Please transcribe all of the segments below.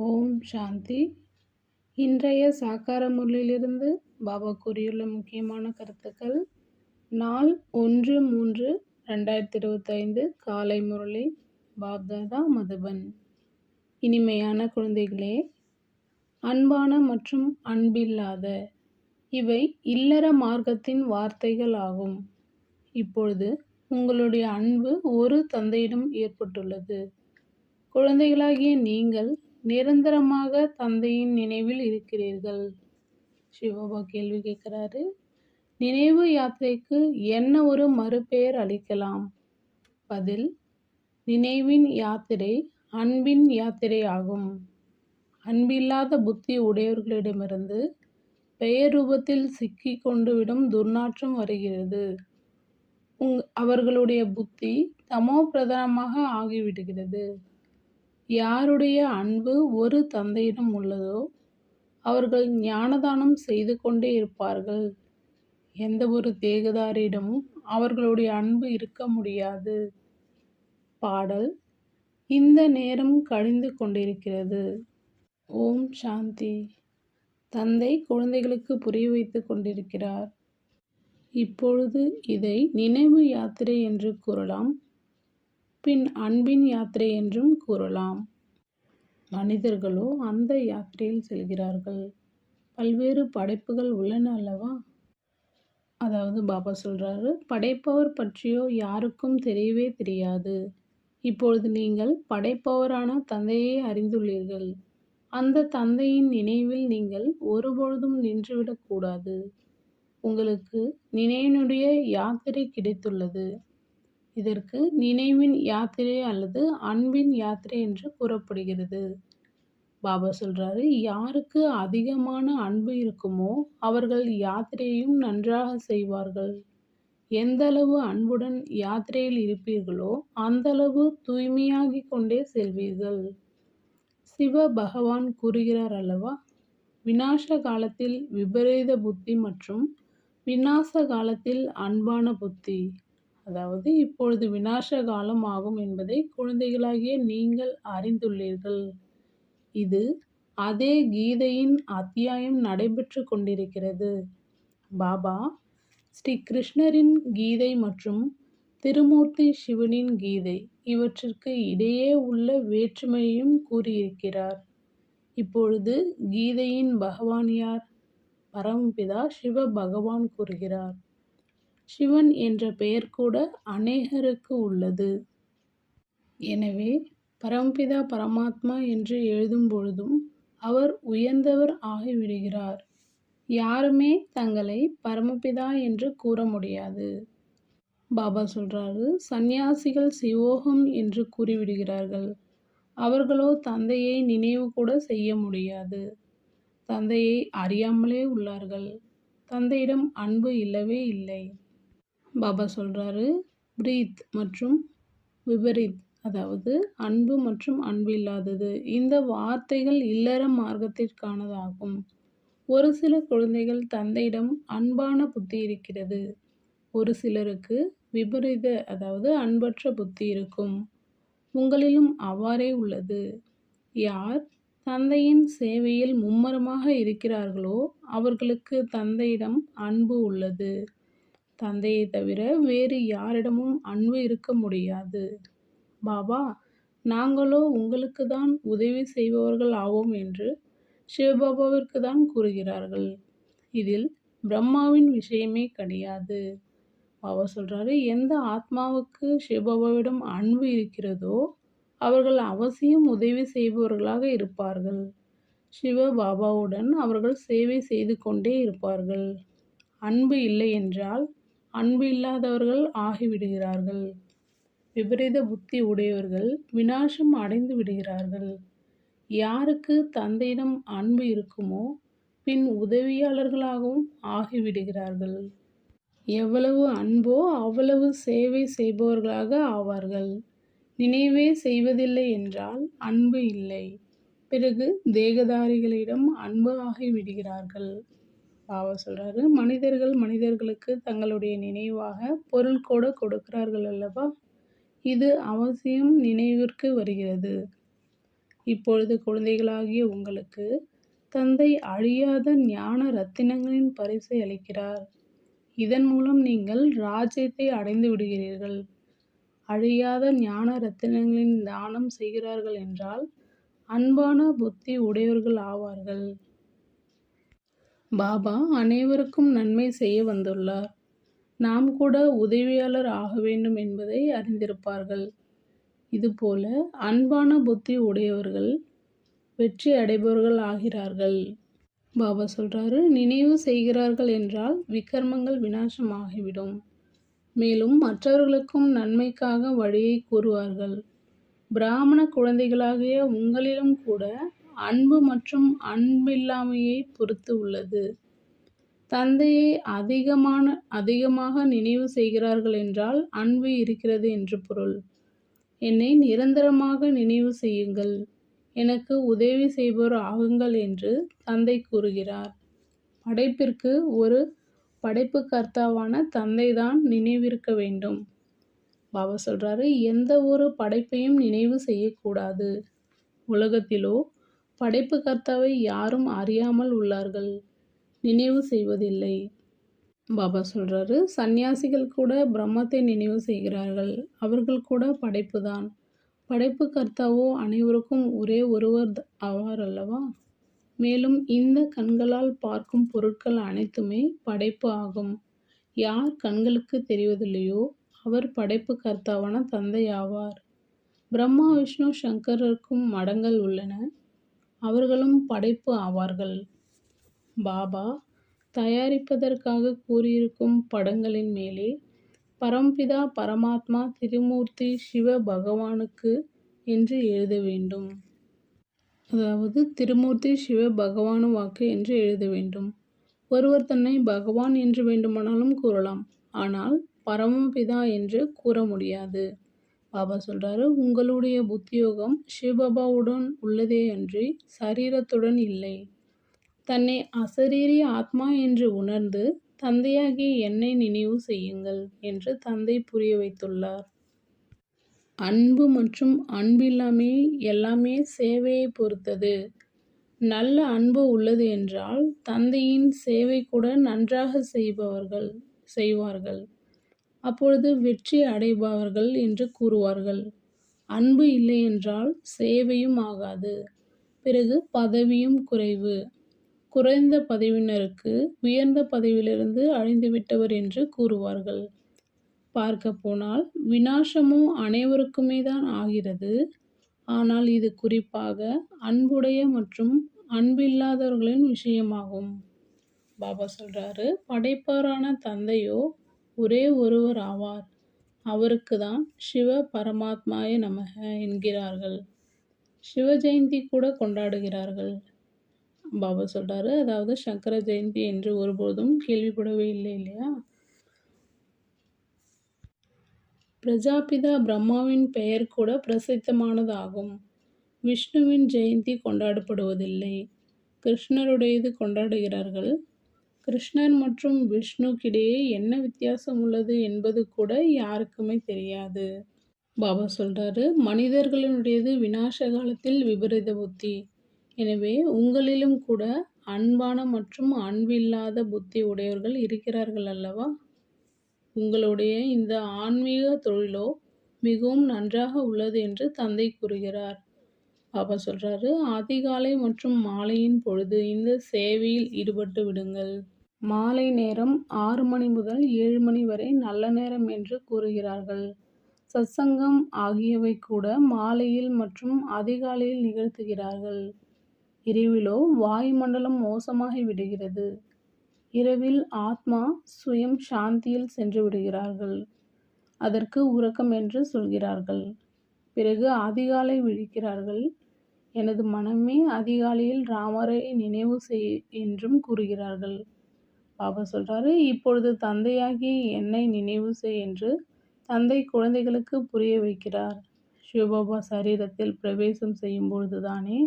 ஓம் சாந்தி. இன்றைய சாக்கார முரளிலிருந்து பாபா கூறியுள்ள முக்கியமான கருத்துக்கள். நாள் ஒன்று மூன்று ரெண்டாயிரத்தி இருபத்தைந்து காலை முரளி பாப்தாதா மதுபன். இனிமையான குழந்தைகளே அன்பான மற்றும் அன்பில்லாத இவை இல்லற மார்க்கத்தின் வார்த்தைகள் ஆகும். இப்பொழுது உங்களுடைய அன்பு ஒரு தந்தையிடம் ஏற்பட்டுள்ளது. குழந்தைகளாகிய நீங்கள் நிரந்தரமாக தந்தையின் நினைவில் இருக்கிறீர்கள்? சிவபா கேள்வி கேட்குறாரு. நினைவு யாத்திரைக்கு என்ன ஒரு மறுபெயர் அளிக்கலாம்? பதில் நினைவின் யாத்திரை அன்பின் யாத்திரை ஆகும். அன்பில்லாத புத்தி உடையவர்களிடமிருந்து பெயர் ரூபத்தில் சிக்கி கொண்டு விடும் துர்நாற்றம் வருகிறது. உங் அவர்களுடைய புத்தி தமோ பிரதானமாக ஆகிவிடுகிறது. யாருடைய அன்பு ஒரு தந்தையிடம் உள்ளதோ அவர்கள் ஞானதானம் செய்து கொண்டே இருப்பார்கள். எந்த ஒரு தேகதாரியிடமும் அவர்களுடைய அன்பு இருக்க முடியாது. பாடல் இந்த நேரம் கழிந்து கொண்டிருக்கிறது. ஓம் சாந்தி. தந்தை குழந்தைகளுக்கு புரிய வைத்து கொண்டிருக்கிறார். இப்பொழுது இதை நினைவு யாத்திரை என்று கூறலாம். பின் அன்பின் யாத்திரை என்றும் கூறலாம். மனிதர்களோ அந்த யாத்திரையில் செல்கிறார்கள். பல்வேறு படைப்புகள் உள்ளன அல்லவா? அதாவது பாபா சொல்கிறாரு படைப்பவர் பற்றியோ யாருக்கும் தெரியவே தெரியாது. இப்பொழுது நீங்கள் படைப்பவரான தந்தையை அறிந்துள்ளீர்கள். அந்த தந்தையின் நினைவில் நீங்கள் ஒருபொழுதும் நின்றுவிடக்கூடாது. உங்களுக்கு நினைவினுடைய யாத்திரை கிடைத்துள்ளது. இதற்கு நினைவின் யாத்திரை அல்லது அன்பின் யாத்திரை என்று கூறப்படுகிறது. பாபா சொல்றாரு யாருக்கு அதிகமான அன்பு இருக்குமோ அவர்கள் யாத்திரையும் நன்றாக செய்வார்கள். எந்த அளவு அன்புடன் யாத்திரையில் இருப்பீர்களோ அந்த அளவு தூய்மையாகி கொண்டே செல்வீர்கள் சிவ பகவான் கூறுகிறார் அல்லவா வினாச காலத்தில் விபரீத புத்தி மற்றும் விநாச காலத்தில் அன்பான புத்தி. அதாவது இப்பொழுது விநாச காலம் ஆகும் என்பதை குழந்தைகளாகிய நீங்கள் அறிந்துள்ளீர்கள். இது அதே கீதையின் அத்தியாயம் நடைபெற்று கொண்டிருக்கிறது. பாபா ஸ்ரீ கிருஷ்ணரின் கீதை மற்றும் திருமூர்த்தி சிவனின் கீதை இவற்றிற்கு இடையே உள்ள வேற்றுமையையும் கூறியிருக்கிறார். இப்பொழுது கீதையின் பகவான் யார்? பரமபிதா சிவ பகவான் கூறுகிறார். சிவன் என்ற பெயர் கூட அநேகருக்கு உள்ளது. எனவே பரமபிதா பரமாத்மா என்று எழுதும் பொழுதும் அவர் உயர்ந்தவர் ஆகிவிடுகிறார். யாருமே தங்களை பரமபிதா என்று கூற முடியாது. பாபா சொல்றாரு சந்நியாசிகள் சிவோகம் என்று கூறிவிடுகிறார்கள். அவர்களோ தந்தையை நினைவு கூட செய்ய முடியாது. தந்தையை அறியாமலே உள்ளார்கள். தந்தையிடம் அன்பு இல்லவே இல்லை. பாபா சொல்கிறாரு பிரீத் மற்றும் விபரீத் அதாவது அன்பு மற்றும் அன்பு இல்லாதது இந்த வார்த்தைகள் இல்லற மார்க்கத்திற்கானதாகும். ஒரு சில குழந்தைகள் தந்தையிடம் அன்பான புத்தி இருக்கிறது. ஒரு சிலருக்கு விபரீத அதாவது அன்பற்ற புத்தி இருக்கும். உங்களிலும் அவ்வாறே உள்ளது. யார் தந்தையின் சேவையில் மும்மரமாக இருக்கிறார்களோ அவர்களுக்கு தந்தையிடம் அன்பு உள்ளது. தந்தையை தவிர வேறு யாரிடமும் அன்பு இருக்க முடியாது. பாபா நாங்களோ உங்களுக்கு தான் உதவி செய்பவர்கள் ஆவோம் என்று சிவபாபாவிற்கு தான் கூறுகிறார்கள். இதில் பிரம்மாவின் விஷயமே கிடையாது. பாபா சொல்கிறாரு எந்த ஆத்மாவுக்கு சிவபாபாவிடம் அன்பு இருக்கிறதோ அவர்கள் அவசியம் உதவி செய்பவர்களாக இருப்பார்கள். சிவ பாபாவுடன் அவர்கள் சேவை செய்து கொண்டே இருப்பார்கள். அன்பு இல்லை என்றால் அன்பு இல்லாதவர்கள் ஆகிவிடுகிறார்கள். விபரீத புத்தி உடையவர்கள் வினாசம் அடைந்து விடுகிறார்கள். யாருக்கு தந்தையிடம் அன்பு இருக்குமோ பின் உதவியாளர்களாகவும் ஆகிவிடுகிறார்கள். எவ்வளவு அன்போ அவ்வளவு சேவை செய்பவர்களாக ஆவார்கள். நினைவே செய்வதில்லை என்றால் அன்பு இல்லை. பிறகு தேகதாரிகளிடம் அன்பு ஆகிவிடுகிறார்கள். பாபா சொல்கிறாரு மனிதர்கள் மனிதர்களுக்கு தங்களுடைய நினைவாக பொருள் கூட கொடுக்கிறார்கள் அல்லவா? இது அவசியம் நினைவிற்கு வருகிறது. இப்பொழுது குழந்தைகளாகிய உங்களுக்கு தந்தை அழியாத ஞான ரத்தினங்களின் பரிசை அளிக்கிறார். இதன் மூலம் நீங்கள் ராஜ்யத்தை அடைந்து விடுகிறீர்கள். அழியாத ஞான ரத்தினங்களின் தானம் செய்கிறார்கள் என்றால் அன்பான புத்தி உடையவர்கள் ஆவார்கள். பாபா அனைவருக்கும் நன்மை செய்ய வந்துள்ளார். நாம் கூட உதவியாளர் ஆக வேண்டும் என்பதை அறிந்திருப்பார்கள். இதுபோல அன்பான புத்தி உடையவர்கள் வெற்றி அடைபவர்கள் ஆகிறார்கள். பாபா சொல்கிறாரு நினைவு செய்கிறார்கள் என்றால் விக்ரமங்கள் வினாசமாகிவிடும் மேலும் மற்றவர்களுக்கும் நன்மைக்காக வழியை கூறுவார்கள். பிராமண குழந்தைகளாகிய உங்களிலும் கூட அன்பு மற்றும் அன்பில்லாமையை பொறுத்து உள்ளது. தந்தையை அதிகமான அதிகமாக நினைவு செய்கிறார்கள் என்றால் அன்பு இருக்கிறது என்று பொருள். என்னை நிரந்தரமாக நினைவு செய்யுங்கள். எனக்கு உதவி செய்பவர் ஆகுங்கள் என்று தந்தை கூறுகிறார். படைப்பிற்கு ஒரு படைப்பு கர்த்தாவான தந்தைதான் நினைவிருக்க வேண்டும். பாபா சொல்கிறாரு எந்த ஒரு படைப்பையும் நினைவு செய்யக்கூடாது. உலகத்திலோ படைப்பு கர்த்தாவை யாரும் அறியாமல் உள்ளார்கள். நினைவு செய்வதில்லை. பாபா சொல்கிறாரு சந்நியாசிகள் கூட பிரம்மத்தை நினைவு செய்கிறார்கள். அவர்கள் கூட படைப்பு தான் படைப்பு கர்த்தாவோ அனைவருக்கும் ஒரே ஒருவர் ஆவார் அல்லவா? மேலும் இந்த கண்களால் பார்க்கும் பொருட்கள் அனைத்துமே படைப்பு ஆகும். யார் கண்களுக்கு தெரிவதில்லையோ அவர் படைப்பு கர்த்தாவான தந்தை ஆவார் பிரம்மா விஷ்ணு சங்கரருக்கும் மடங்கள் உள்ளன. அவர்களும் படைப்பு ஆவார்கள். பாபா தயாரிப்பதற்காக கூறியிருக்கும் படங்களின் மேலே பரம்பிதா பரமாத்மா திருமூர்த்தி சிவ பகவானுக்கு என்று எழுத வேண்டும். அதாவது திருமூர்த்தி சிவ பகவானு வாக்கு என்று எழுத வேண்டும். ஒருவர் தன்னை பகவான் என்று வேண்டுமானாலும் கூறலாம். ஆனால் பரமபிதா என்று கூற முடியாது. பாபா சொல்கிறாரு உங்களுடைய புத்தியோகம் சிவபாபாவுடன் உள்ளதே அன்றி சரீரத்துடன் இல்லை. தன்னை அசரீரி ஆத்மா என்று உணர்ந்து தந்தையாகிய என்னை நினைவு செய்யுங்கள் என்று தந்தை புரிய வைத்துள்ளார். அன்பு மற்றும் அன்பில்லாமை எல்லாமே சேவையை பொறுத்தது. நல்ல அன்பு உள்ளது என்றால் தந்தையின் சேவை கூட நன்றாக செய்பவர்கள் செய்வார்கள். அப்பொழுது வெற்றி அடைபவர்கள் என்று கூறுவார்கள். அன்பு இல்லை என்றால் சேவையும் ஆகாது. பிறகு பதவியும் குறைவு. குறைந்த பதவியினருக்கு உயர்ந்த பதவியிலிருந்து அழிந்துவிட்டவர் என்று கூறுவார்கள். பார்க்க போனால் வினாசமும் அனைவருக்குமே தான் ஆகிறது. ஆனால் இது குறிப்பாக அன்புடைய மற்றும் அன்பில்லாதவர்களின் விஷயமாகும். பாபா சொல்கிறாரு படைப்பாரான தந்தையோ ஒரே ஒருவர் ஆவார். அவருக்கு தான் சிவ பரமாத்மாய நமக என்கிறார்கள். சிவ ஜெயந்தி கூட கொண்டாடுகிறார்கள். பாபா சொல்கிறாரு அதாவது சங்கர ஜெயந்தி என்று ஒருபோதும் கேள்விப்படவே இல்லை இல்லையா? பிரஜாபிதா பிரம்மாவின் பெயர் கூட பிரசித்தமானதாகும். விஷ்ணுவின் ஜெயந்தி கொண்டாடப்படுவதில்லை. கிருஷ்ணருடையது கொண்டாடுகிறார்கள். கிருஷ்ணர் மற்றும் விஷ்ணுக்கிடையே என்ன வித்தியாசம் உள்ளது என்பது கூட யாருக்குமே தெரியாது. பாபா சொல்கிறாரு மனிதர்களினுடையது விநாச காலத்தில் விபரீத புத்தி. எனவே உங்களிலும் கூட அன்பான மற்றும் அன்பில்லாத புத்தி உடையவர்கள் இருக்கிறார்கள் அல்லவா? உங்களுடைய இந்த ஆன்மீக தொழிலோ மிகவும் நன்றாக உள்ளது என்று தந்தை கூறுகிறார். பாபா சொல்கிறாரு அதிகாலை மற்றும் மாலையின் பொழுது இந்த சேவையில் ஈடுபட்டு விடுங்கள். மாலை நேரம் ஆறு மணி முதல் ஏழு மணி வரை நல்ல நேரம் என்று கூறுகிறார்கள். சத்சங்கம் ஆகியவை கூட மாலையில் மற்றும் அதிகாலையில் நிகழ்த்துகிறார்கள். இரவிலோ வாயுமண்டலம் மோசமாகி விடுகிறது. இரவில் ஆத்மா சுயம் சாந்தியில் சென்று விடுகிறார்கள். அதற்கு உறக்கம் என்று சொல்கிறார்கள். பிறகு அதிகாலை விழிக்கிறார்கள். எனது மனமே அதிகாலையில் ராமரை நினைவு செய் என்றும் கூறுகிறார்கள். பாபா சொல்கிறாரு இப்பொழுது தந்தையாகி என்னை நினைவு செய் என்று தந்தை குழந்தைகளுக்கு புரிய வைக்கிறார். சிவபாபா சரீரத்தில் பிரவேசம் செய்யும் பொழுதுதானே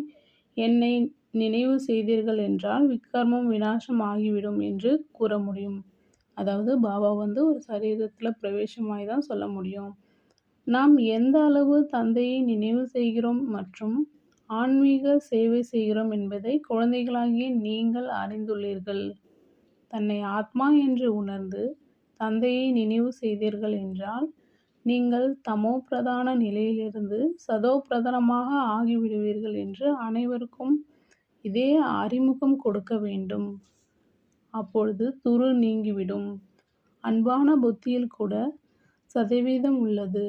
என்னை நினைவு செய்தீர்கள் என்றால் விக்ரமம் வினாசம் ஆகிவிடும் என்று கூற முடியும். அதாவது பாபா வந்து ஒரு சரீரத்தில் பிரவேசமாகி தான் சொல்ல முடியும். நாம் எந்த அளவு தந்தையை நினைவு செய்கிறோம் மற்றும் ஆன்மீக சேவை செய்கிறோம் என்பதை குழந்தைகளாகிய நீங்கள் அறிந்துள்ளீர்கள். தன்னை ஆத்மா என்று உணர்ந்து தந்தையை நினைவு செய்தீர்கள் என்றால் நீங்கள் தமோ பிரதான நிலையிலிருந்து சதோ பிரதானமாக ஆகிவிடுவீர்கள் என்று அனைவருக்கும் இதே அறிமுகம் கொடுக்க வேண்டும். அப்பொழுது துரு நீங்கிவிடும். அன்பான புத்தியில் கூட சதவீதம் உள்ளது.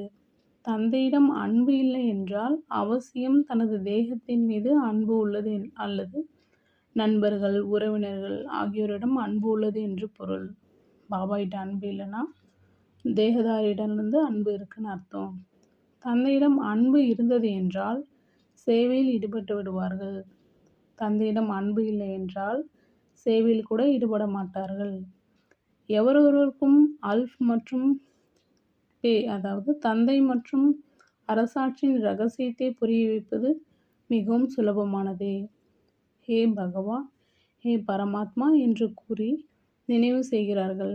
தந்தையிடம் அன்பு இல்லை என்றால் அவசியம் தனது தேகத்தின் மீது அன்பு உள்ளது அல்லது நண்பர்கள் உறவினர்கள் ஆகியோரிடம் அன்பு உள்ளது என்று பொருள். பாபாயிட்ட அன்பு இல்லைன்னா தேகதாரியிடமிருந்து அன்பு இருக்குன்னு அர்த்தம். தந்தையிடம் அன்பு இருந்தது என்றால் சேவையில் ஈடுபட்டு விடுவார்கள். தந்தையிடம் அன்பு இல்லை என்றால் சேவையில் கூட ஈடுபட மாட்டார்கள். எவரொருவருக்கும் அல்ஃப் மற்றும் பே அதாவது தந்தை மற்றும் அரசாட்சியின் ரகசியத்தை புரிய வைப்பது மிகவும் சுலபமானதே. ஹே பகவான் ஹே பரமாத்மா என்று கூறி நினைவு செய்கிறார்கள்.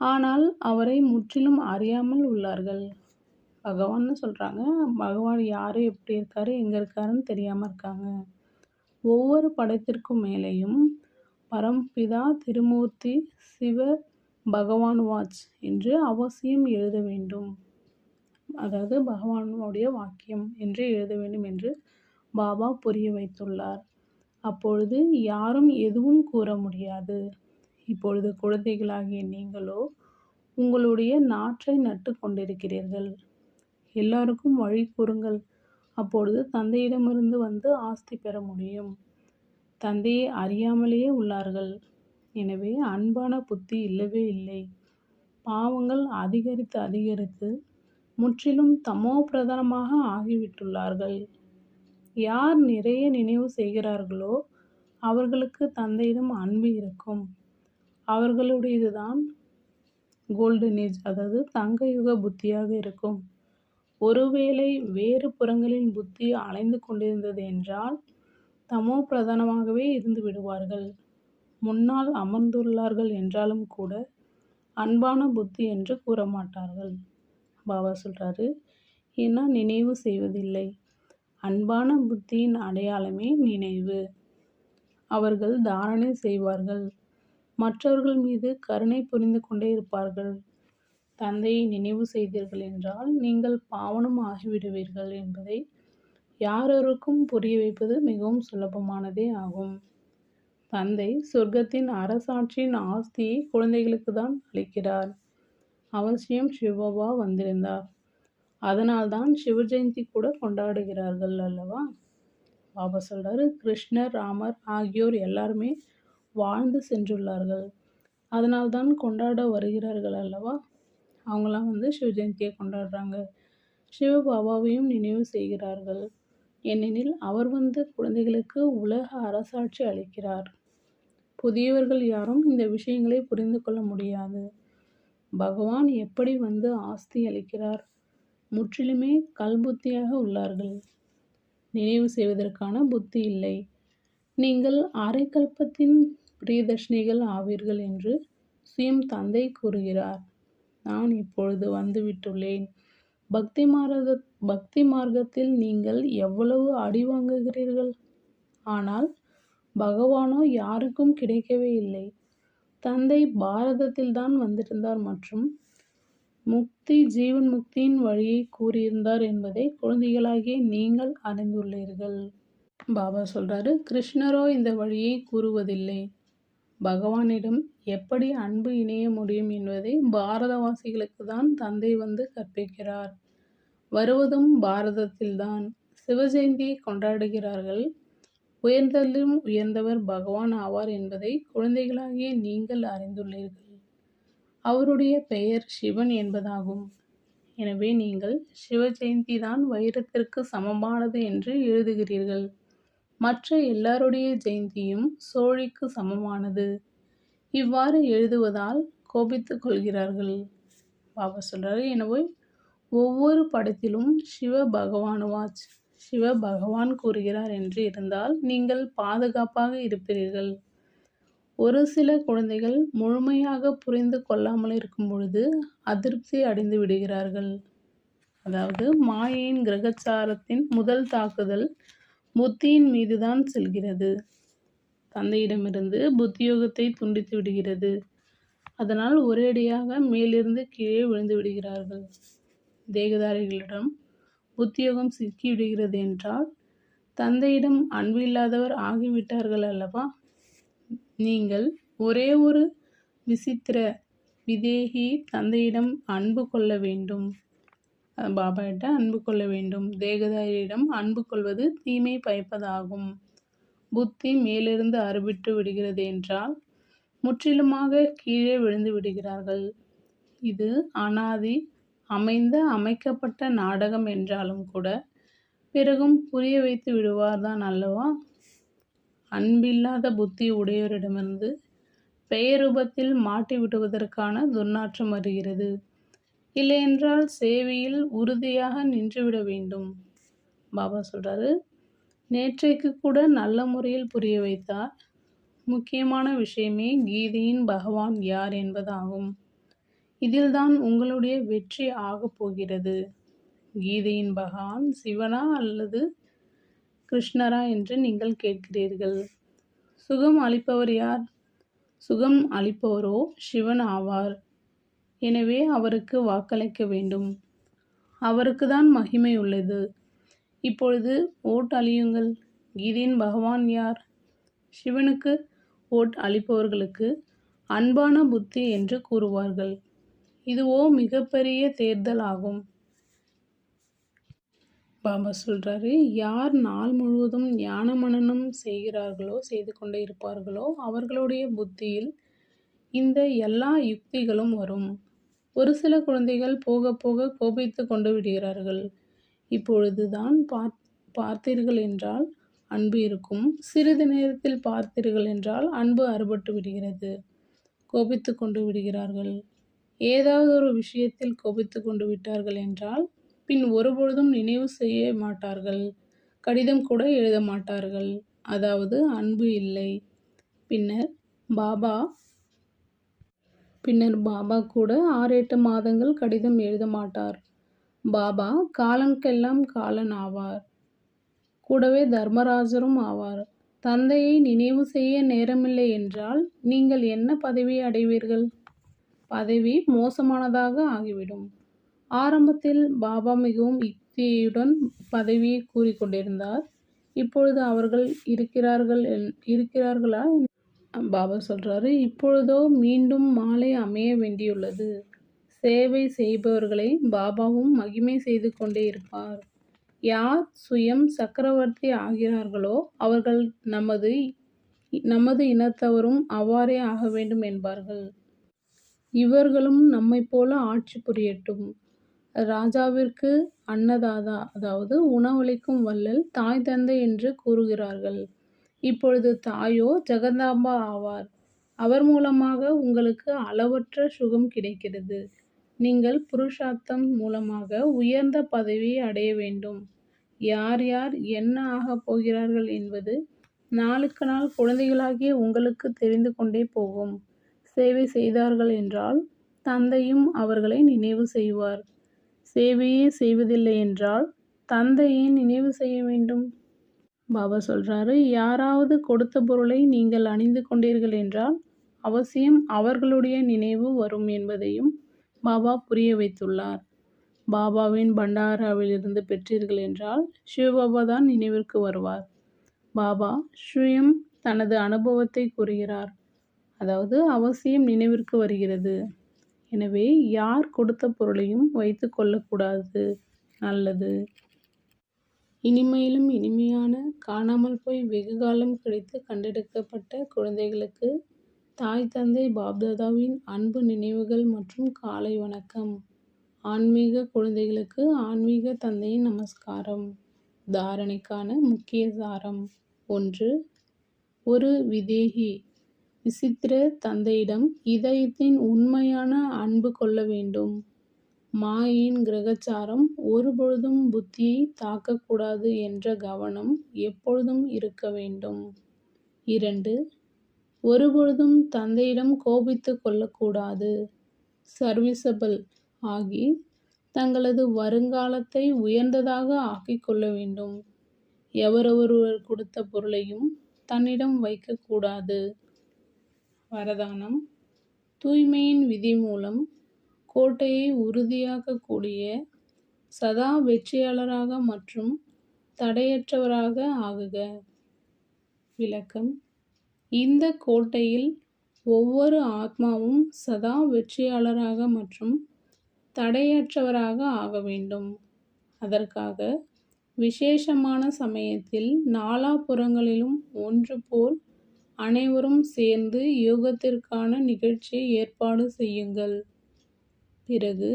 ஆனால் அவரை முற்றிலும் அறியாமல் உள்ளார்கள். பகவான்னு சொல்கிறாங்க பகவான் யார் எப்படி இருக்காரு எங்கே இருக்காருன்னு தெரியாமல் இருக்காங்க. ஒவ்வொரு படத்திற்கும் மேலேயும் பரம்பிதா திருமூர்த்தி சிவ பகவான் வாட்ச் என்று அவசியம் எழுத வேண்டும். அதாவது பகவானுடைய வாக்கியம் என்று எழுத வேண்டும் என்று பாபா புரிய வைத்துள்ளார். அப்பொழுது யாரும் எதுவும் கூற முடியாது. இப்பொழுது குழந்தைகளாகிய நீங்களோ உங்களுடைய நாற்றை நட்டு கொண்டிருக்கிறீர்கள். எல்லாருக்கும் வழி கூறுங்கள். அப்பொழுது தந்தையிடமிருந்து வந்து ஆஸ்தி பெற முடியும். தந்தையை அறியாமலேயே உள்ளார்கள். எனவே அன்பான புத்தி இல்லவே இல்லை. பாவங்கள் அதிகரித்து அதிகரித்து முற்றிலும் தமோ பிரதானமாக ஆகிவிட்டுள்ளார்கள். யார் நிறைய நினைவு செய்கிறார்களோ அவர்களுக்கு தந்தையிடம் அன்பு இருக்கும். அவர்களுடையதுதான் கோல்டன் ஏஜ் அதாவது தங்க யுக புத்தியாக இருக்கும். ஒருவேளை வேறு புறங்களின் புத்தி அலைந்து கொண்டிருந்தது என்றால் தமோ பிரதானமாகவே இருந்து விடுவார்கள். முன்னால் அமர்ந்துள்ளார்கள் என்றாலும் கூட அன்பான புத்தி என்று கூற மாட்டார்கள் பாபா சொல்கிறாரு ஏன்னா நினைவு செய்வதில்லை. அன்பான புத்தியின் அடையாளமே நினைவு. அவர்கள் தாரணை செய்வார்கள். மற்றவர்கள் மீது கருணை புரிந்து கொண்டே இருப்பார்கள். தந்தையை நினைவு செய்தீர்கள் என்றால் நீங்கள் பாவனம் ஆகிவிடுவீர்கள் என்பதை யாரொருக்கும் புரிய வைப்பது மிகவும் சுலபமானதே ஆகும். தந்தை சொர்க்கத்தின் அரசாட்சியின் ஆஸ்தியை குழந்தைகளுக்கு தான் அளிக்கிறார். அவசியம் சிவபாபா வந்திருந்தார். அதனால்தான் சிவ ஜெயந்தி கூட கொண்டாடுகிறார்கள் அல்லவா? பாபா சொல்றாரு கிருஷ்ணர் ராமர் ஆகியோர் எல்லாருமே வாழ்ந்து சென்றுள்ளார்கள். அதனால்தான் கொண்டாட வருகிறார்கள் அல்லவா? அவங்களாம் வந்து சிவ ஜெயந்தியை கொண்டாடுறாங்க. சிவபாபாவையும் நினைவு செய்கிறார்கள். ஏனெனில் அவர் வந்து குழந்தைகளுக்கு உலக அரசாட்சி அளிக்கிறார். புதியவர்கள் யாரும் இந்த விஷயங்களை புரிந்து கொள்ள முடியாது. பகவான் எப்படி வந்து ஆஸ்தி அளிக்கிறார்? முற்றிலுமே கல்புத்தியாக உள்ளார்கள். நினைவு செய்வதற்கான புத்தி இல்லை. நீங்கள் அரைக்கல்பத்தின் பிரியதர்ஷினிகள் ஆவீர்கள் என்று சுயம் தந்தை கூறுகிறார். நான் இப்பொழுது வந்துவிட்டுள்ளேன் பக்தி மார்க்க பக்தி மார்க்கத்தில் நீங்கள் எவ்வளவு அடி வாங்குகிறீர்கள்? ஆனால் பகவானோ யாருக்கும் கிடைக்கவே இல்லை. தந்தை பாரதத்தில் தான் வந்திருந்தார் மற்றும் முக்தி ஜீவன் முக்தியின் வழியை கூறியிருந்தார் என்பதை குழந்தைகளாகிய நீங்கள் அறிந்துள்ளீர்கள். பாபா சொல்றாரு கிருஷ்ணரோ இந்த வழியை கூறுவதில்லை. பகவானிடம் எப்படி அன்பு இணைய முடியும் என்பதை பாரதவாசிகளுக்கு தான் தந்தை வந்து கற்பிக்கிறார். வருவதும் பாரதத்தில்தான். சிவஜெயந்தியை கொண்டாடுகிறார்கள். உயர்ந்ததிலும் உயர்ந்தவர் பகவான் ஆவார் என்பதை குழந்தைகளாகிய நீங்கள் அறிந்துள்ளீர்கள். அவருடைய பெயர் சிவன் என்பதாகும். எனவே நீங்கள் சிவ ஜெயந்தி தான் வைரத்திற்கு சமமானது என்று எழுதுகிறீர்கள். மற்ற எல்லாருடைய ஜெயந்தியும் சோழிக்கு சமமானது. இவ்வாறு எழுதுவதால் கோபித்துக் கொள்கிறார்கள். பாபா சொல்றாரு எனவே ஒவ்வொரு படத்திலும் சிவ பகவான் சிவ பகவான் கூறுகிறார் என்று இருந்தால் நீங்கள் பாதுகாப்பாக இருப்பீர்கள். ஒரு சில குழந்தைகள் முழுமையாக புரிந்து கொள்ளாமல் இருக்கும் பொழுது அதிருப்தி அடைந்து விடுகிறார்கள். அதாவது மாயையின் கிரகச்சாரத்தின் முதல் தாக்குதல் புத்தியின் மீதுதான் செல்கிறது. தந்தையிடமிருந்து புத்தியோகத்தை துண்டித்து விடுகிறது. அதனால் ஒரேடியாக மேலிருந்து கீழே விழுந்து விடுகிறார்கள். தேகதாரிகளிடம் புத்தியோகம் சிக்கிவிடுகிறது என்றால் தந்தையிடம் அன்பு இல்லாதவர் ஆகிவிட்டார்கள் அல்லவா? நீங்கள் ஒரே ஒரு விசித்திர விதேகி தந்தையிடம் அன்பு கொள்ள வேண்டும். பாபாயிட்ட அன்பு கொள்ள வேண்டும். தேகதாரியிடம் அன்பு கொள்வது தீமை பயப்பதாகும். புத்தி மேலிருந்து அறுபிட்டு விடுகிறது என்றால் முற்றிலுமாக கீழே விழுந்து விடுகிறார்கள். இது அனாதி அமைந்த அமைக்கப்பட்ட நாடகம் என்றாலும் கூட பிறகும் புரிய வைத்து விடுவார்தான் அல்லவா? அன்பில்லாத புத்தி உடையவரிடமிருந்து பெயரூபத்தில் மாட்டி விடுவதற்கான துர்நாற்றம் வருகிறது. இல்லையென்றால் சேவையில் உறுதியாக நின்றுவிட வேண்டும். பாபா சொல்கிறாரு நேற்றைக்கு கூட நல்ல முறையில் புரிய வைத்தார். முக்கியமான விஷயமே கீதையின் பகவான் யார் என்பதாகும். இதில்தான் உங்களுடைய வெற்றி ஆகப் போகிறது. கீதையின் பகவான் சிவனா அல்லது கிருஷ்ணரா என்று நீங்கள் கேட்கிறீர்கள். சுகம் அளிப்பவர் யார்? சுகம் அளிப்பவரோ சிவன் ஆவார். எனவே அவருக்கு வாக்களிக்க வேண்டும். அவருக்கு தான் மகிமை உள்ளது. இப்பொழுது ஓட் அழியுங்கள். கீதையின் பகவான் யார்? சிவனுக்கு ஓட் அளிப்பவர்களுக்கு அன்பான புத்தி என்று கூறுவார்கள். இதுவோ மிகப்பெரிய தேர்தல் ஆகும். பாபா சொல்கிறாரு யார் நாள் முழுவதும் ஞான மனனம் செய்கிறார்களோ செய்து கொண்டே இருப்பார்களோ அவர்களுடைய புத்தியில் இந்த எல்லா யுக்திகளும் வரும். ஒரு சில குழந்தைகள் போக போக கோபித்து கொண்டு விடுகிறார்கள். இப்பொழுது தான் பார் பார்த்தீர்கள் என்றால் அன்பு இருக்கும். சிறிது நேரத்தில் பார்த்தீர்கள் என்றால் அன்பு அறுபட்டு விடுகிறது. கோபித்து கொண்டு விடுகிறார்கள். ஏதாவது ஒரு விஷயத்தில் கோபித்து கொண்டு விட்டார்கள் என்றால் பின் ஒருபொழுதும் நினைவு செய்ய மாட்டார்கள். கடிதம் கூட எழுத மாட்டார்கள். அதாவது அன்பு இல்லை. பின்னர் பாபா பின்னர் பாபா கூட ஆறு எட்டு மாதங்கள் கடிதம் எழுத மாட்டார். பாபா காலனுக்கெல்லாம் காலன் ஆவார். கூடவே தர்மராஜரும் ஆவார். தந்தையை நினைவு செய்ய நேரமில்லை என்றால் நீங்கள் என்ன பதவி அடைவீர்கள்? பதவி மோசமானதாக ஆகிவிடும். ஆரம்பத்தில் பாபா மிகவும் யுக்தியுடன் பதவியை கூறிக்கொண்டிருந்தார் இப்பொழுது அவர்கள் இருக்கிறார்கள் இருக்கிறார்களா பாபா சொல்கிறாரு இப்பொழுதோ மீண்டும் மாலை அமைய வேண்டியுள்ளது. சேவை செய்பவர்களை பாபாவும் மகிமை செய்து கொண்டே இருப்பார். யார் சுயம் சக்கரவர்த்தி ஆகிறார்களோ அவர்கள் நமது நமது இனத்தவரும் அவ்வாறே ஆக வேண்டும் என்பார்கள். இவர்களும் நம்மை போல ஆட்சி புரியட்டும். ராஜாவிற்கு அன்னதாதா அதாவது உணவளிக்கும் வள்ளல் தாய் தந்தை என்று கூறுகிறார்கள். இப்பொழுது தாயோ ஜெகதாம்பா ஆவார். அவர் மூலமாக உங்களுக்கு அளவற்ற சுகம் கிடைக்கிறது. நீங்கள் புருஷார்த்தம் மூலமாக உயர்ந்த பதவியை அடைய வேண்டும். யார் யார் என்ன ஆகப் போகிறார்கள் என்பது நாளுக்கு நாள் குழந்தைகளாகிய உங்களுக்கு தெரிந்து கொண்டே போகும். சேவை செய்தார்கள் என்றால் தந்தையும் அவர்களை நினைவு செய்வார். சேவையே செய்வதில்லை என்றால் தந்தையை நினைவு செய்ய வேண்டும்? பாபா சொல்கிறாரு யாராவது கொடுத்த பொருளை நீங்கள் அணிந்து கொண்டீர்கள் என்றால் அவசியம் அவர்களுடைய நினைவு வரும் என்பதையும் பாபா புரிய வைத்துள்ளார். பாபாவின் பண்டாராவிலிருந்து பெற்றீர்கள் என்றால் சிவபாபா தான் நினைவிற்கு வருவார். பாபா சுயம் தனது அனுபவத்தை கூறுகிறார். அதாவது அவசியம் நினைவிற்கு வருகிறது. எனவே யார் கொடுத்த பொருளையும் வைத்து கொள்ளக்கூடாது. நல்லது. இனிமையிலும் இனிமையான காணாமல் போய் வெகு காலம் கழித்து கண்டெடுக்கப்பட்ட குழந்தைகளுக்கு தாய் தந்தை பாப்தாதாவின் அன்பு நினைவுகள் மற்றும் காலை வணக்கம். ஆன்மீக குழந்தைகளுக்கு ஆன்மீக தந்தையின் நமஸ்காரம். தாரணைக்கான முக்கிய சாரம் ஒன்று ஒரு விதேகி. விசித்திர தந்தையிடம் இதயத்தின் உண்மையான அன்பு கொள்ள வேண்டும். மாயின் கிரகச்சாரம் ஒருபொழுதும் புத்தியை தாக்கக்கூடாது என்ற கவனம் எப்பொழுதும் இருக்க வேண்டும். இரண்டு ஒருபொழுதும் தந்தையிடம் கோபித்து கொள்ளக்கூடாது. சர்வீசபிள் ஆகி தங்களது வருங்காலத்தை உயர்ந்ததாக ஆக்கிக் கொள்ள வேண்டும். எவரொருவர் கொடுத்த பொருளையும் தன்னிடம் வைக்கக்கூடாது. வரதானம். தூய்மையின் விதி மூலம் கோட்டையை உறுதியாக்கக்கூடிய சதா வெற்றியாளராக மற்றும் தடையற்றவராக ஆகுக. விளக்கம். இந்த கோட்டையில் ஒவ்வொரு ஆத்மாவும் சதா வெற்றியாளராக மற்றும் தடையற்றவராக ஆக வேண்டும். அதற்காக விசேஷமான சமயத்தில் நாலாபுறங்களிலும் ஒன்று போல் அனைவரும் சேர்ந்து யோகத்திற்கான நிகழ்ச்சியை ஏற்பாடு செய்யுங்கள். பிறகு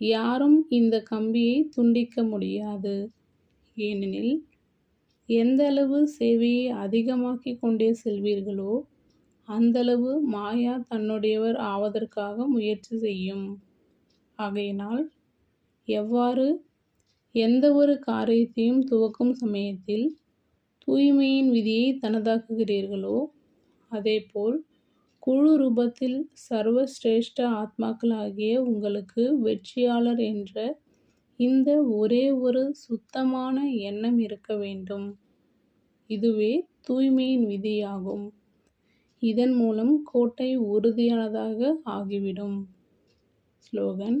யாரும் இந்த கம்பியை துண்டிக்க முடியாது. ஏனெனில் எந்தளவு சேவையை அதிகமாக்கி கொண்டே செல்வீர்களோ அந்தளவு மாயா தன்னுடையவர் ஆவதற்காக முயற்சி செய்யும். ஆகையினால் எவ்வாறு எந்த ஒரு காரியத்தையும் துவக்கும் சமயத்தில் தூய்மையின் விதியை தனதாக்குகிறீர்களோ? அதேபோல் குழு ரூபத்தில் சர்வசிரேஷ்ட ஆத்மாக்களாகிய உங்களுக்கு வெற்றியாளர் என்ற இந்த ஒரே ஒரு சுத்தமான எண்ணம் இருக்க வேண்டும். இதுவே தூய்மையின் விதியாகும். இதன் மூலம் கோட்டை உறுதியானதாக ஆகிவிடும். ஸ்லோகன்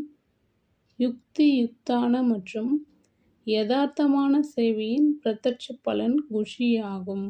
யுக்தி யுக்தான மற்றும் யதார்த்தமான சேவையின் பிரத்யட்ச பலன் குஷியாகும்.